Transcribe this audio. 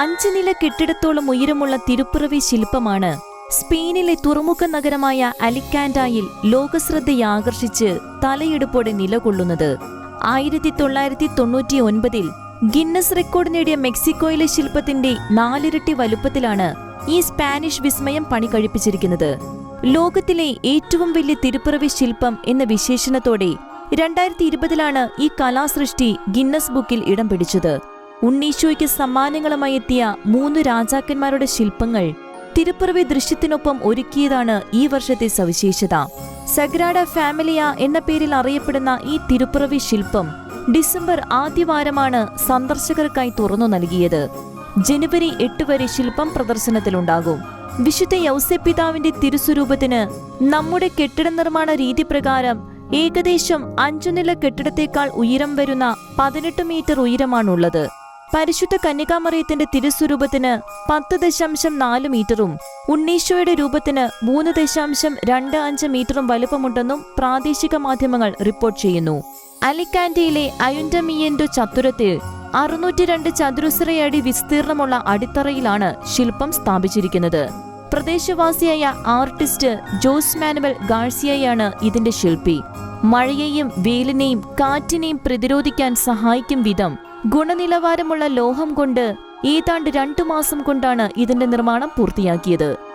അഞ്ച് നില കെട്ടിടത്തോളം ഉയരമുള്ള തിരുപ്പിറവി ശില്പമാണ് സ്പെയിനിലെ തുറമുഖ നഗരമായ അലിക്കാൻഡായിൽ ലോകശ്രദ്ധയാകർഷിച്ച് തലയെടുപ്പോടെ നിലകൊള്ളുന്നത്. ആയിരത്തി തൊള്ളായിരത്തി തൊണ്ണൂറ്റി ഒൻപതിൽ ഗിന്നസ് റെക്കോർഡ് നേടിയ മെക്സിക്കോയിലെ ശില്പത്തിന്റെ നാലിരട്ടി വലുപ്പത്തിലാണ് ഈ സ്പാനിഷ് വിസ്മയം പണി കഴിപ്പിച്ചിരിക്കുന്നത്. ലോകത്തിലെ ഏറ്റവും വലിയ തിരുപ്പിറവി ശില്പം എന്ന വിശേഷണത്തോടെ രണ്ടായിരത്തി ഇരുപതിലാണ് ഈ കലാസൃഷ്ടി ഗിന്നസ് ബുക്കിൽ ഇടം പിടിച്ചത്. ഉണ്ണീശോയ്ക്ക് സമ്മാനങ്ങളുമായി എത്തിയ മൂന്ന് രാജാക്കന്മാരുടെ ശില്പങ്ങൾ തിരുപ്പിറവി ദൃശ്യത്തിനൊപ്പം ഒരുക്കിയതാണ് ഈ വർഷത്തെ സവിശേഷത. സഗ്രാഡ ഫാമിലിയ എന്ന പേരിൽ അറിയപ്പെടുന്ന ഈ തിരുപ്പിറവി ശില്പം ഡിസംബർ ആദ്യവാരമാണ് സന്ദർശകർക്കായി തുറന്നു നൽകിയത്. ജനുവരി എട്ട് വരെ ശില്പം പ്രദർശനത്തിലുണ്ടാകും. വിശുദ്ധ യൗസപിതാവിന്റെ തിരുസ്വരൂപത്തിന് നമ്മുടെ കെട്ടിട നിർമ്മാണ രീതി പ്രകാരം ഏകദേശം അഞ്ചു നില കെട്ടിടത്തേക്കാൾ ഉയരം വരുന്ന പതിനെട്ട് മീറ്റർ ഉയരമാണുള്ളത്. പരിശുദ്ധ കന്യകാമറിയത്തിന്റെ തിരുസ്വരൂപത്തിന് പത്ത് ദശാംശം നാല് മീറ്ററും ഉണ്ണീശോയുടെ രൂപത്തിന് മൂന്ന് ദശാംശം രണ്ട് അഞ്ച് മീറ്ററും വലുപ്പമുണ്ടെന്നും പ്രാദേശിക മാധ്യമങ്ങൾ റിപ്പോർട്ട് ചെയ്യുന്നു. അലിക്കാൻഡയിലെ അയുൻഡമിയന്റോ ചത്തുരത്തിൽ അറുന്നൂറ്റി രണ്ട് ചതുരശ്രയടി വിസ്തീർണമുള്ള അടിത്തറയിലാണ് ശില്പം സ്ഥാപിച്ചിരിക്കുന്നത്. പ്രദേശവാസിയായ ആർട്ടിസ്റ്റ് ജോസ് മാനുവൽ ഗാഴ്സിയയാണ് ഇതിന്റെ ശില്പി. മഴയെയും വെയിലിനെയും കാറ്റിനെയും പ്രതിരോധിക്കാൻ സഹായിക്കും വിധം ഗുണനിലവാരമുള്ള ലോഹം കൊണ്ട് ഏതാണ്ട് രണ്ടു മാസം കൊണ്ടാണ് ഇതിന്റെ നിർമ്മാണം പൂർത്തിയാക്കിയത്.